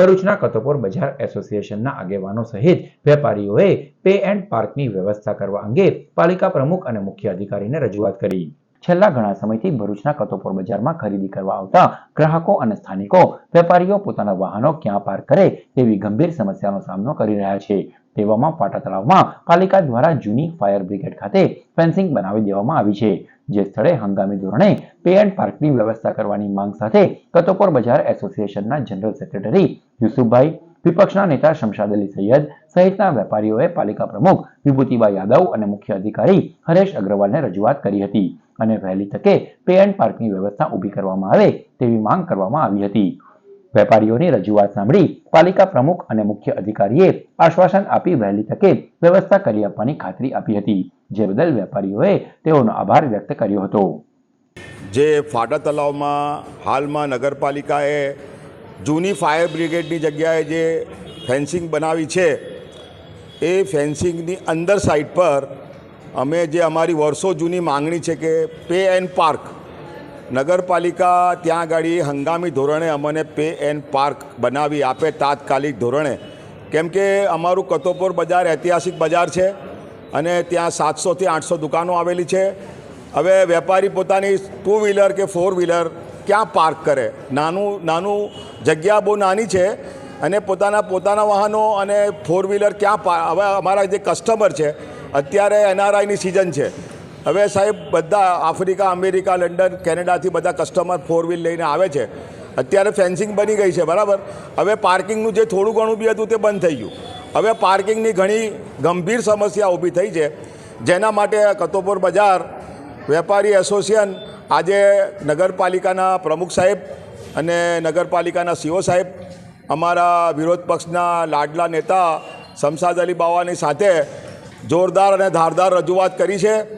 ભરૂચના કતોપોર બજાર એસોસિએશનના આગેવાનો સહિત વેપારીઓએ પે એન્ડ પાર્કની વ્યવસ્થા કરવા અંગે પાલિકા પ્રમુખ અને મુખ્ય અધિકારીને રજૂઆત કરી. છેલ્લા ઘણા સમયથી ભરૂચના કતોપોર બજારમાં ખરીદી કરવા આવતા ગ્રાહકો અને સ્થાનિકો વેપારીઓ પોતાના વાહનો ક્યાં પાર્ક કરે તેવી ગંભીર સમસ્યાનો સામનો કરી રહ્યા છે. તેવામાં પાટા તળાવમાં પાલિકા દ્વારા જૂની ફાયર બ્રિગેડ ખાતે ફેન્સિંગ બનાવી દેવામાં આવી છે. જે સ્થળે હંગામી ધોરણે પે એન્ડ પાર્કની વ્યવસ્થા કરવાની માંગ સાથે કતોપોર બજાર એસોસિએશનના જનરલ સેક્રેટરી યુસુફભાઈ, વિપક્ષના નેતા શમશાદ અલી સૈયદ સહિતના વેપારીઓએ પાલિકા પ્રમુખ વિભૂતિબા યાદવ અને મુખ્ય અધિકારી હરેશ અગ્રવાલને રજૂઆત કરી હતી અને વહેલી તકે પે એન્ડ પાર્કની વ્યવસ્થા ઊભી કરવામાં આવે તેવી માંગ કરવામાં આવી હતી. વેપારીઓની રજૂઆત સાંભળી પાલિકા પ્રમુખ અને મુખ્ય અધિકારીએ આશ્વાસન આપી વહેલી તકે વ્યવસ્થા કરી આપવાની ખાતરી આપી હતી, જે બદલ વેપારીઓએ તેઓનો આભાર વ્યક્ત કર્યો હતો. જે ફાટા તલાવમાં હાલમાં નગરપાલિકાએ જૂની ફાયર બ્રિગેડની જગ્યાએ જે ફેન્સિંગ બનાવી છે, એ ફેન્સિંગની અંદર સાઇડ પર અમે જે અમારી વર્ષો જૂની માંગણી છે કે પે એન્ડ પાર્ક નગરપાલિકા ત્યાં આગળ હંગામી ધોરણે અમને પે એન્ડ પાર્ક બનાવી આપે તાત્કાલિક ધોરણે. કેમ કે અમારું કતોપોર બજાર ઐતિહાસિક બજાર છે અને ત્યાં સાતસોથી આઠસો દુકાનો આવેલી છે. હવે વેપારી પોતાની ટુ વ્હીલર કે ફોર વ્હીલર ક્યાં પાર્ક કરે? નાનું નાનું જગ્યા બહુ નાની છે અને પોતાના પોતાના વાહનો અને ફોર વ્હીલર ક્યાં હવે અમારા જે કસ્ટમર છે, અત્યારે એનઆરઆઈની સિઝન છે. હવે સાહેબ, બધા આફ્રિકા, અમેરિકા, લંડન, કેનેડાથી બધા કસ્ટમર ફોર વ્હીલ લઈને આવે છે. અત્યારે ફેન્સિંગ બની ગઈ છે, બરાબર? હવે પાર્કિંગનું જે થોડું ઘણું બી હતું તે બંધ થઈ ગયું. હવે પાર્કિંગની ઘણી ગંભીર સમસ્યા ઊભી થઈ છે. જેના માટે કતોપુર બજાર, વેપારી એસોસિએશન આજે નગરપાલિકાના પ્રમુખ સાહેબ અને નગરપાલિકાના સીઓ સાહેબ, અમારા વિરોધ પક્ષના લાડલા નેતા શમશાદ અલી બાવાની સાથે જોરદાર અને ધારદાર રજૂઆત કરી છે.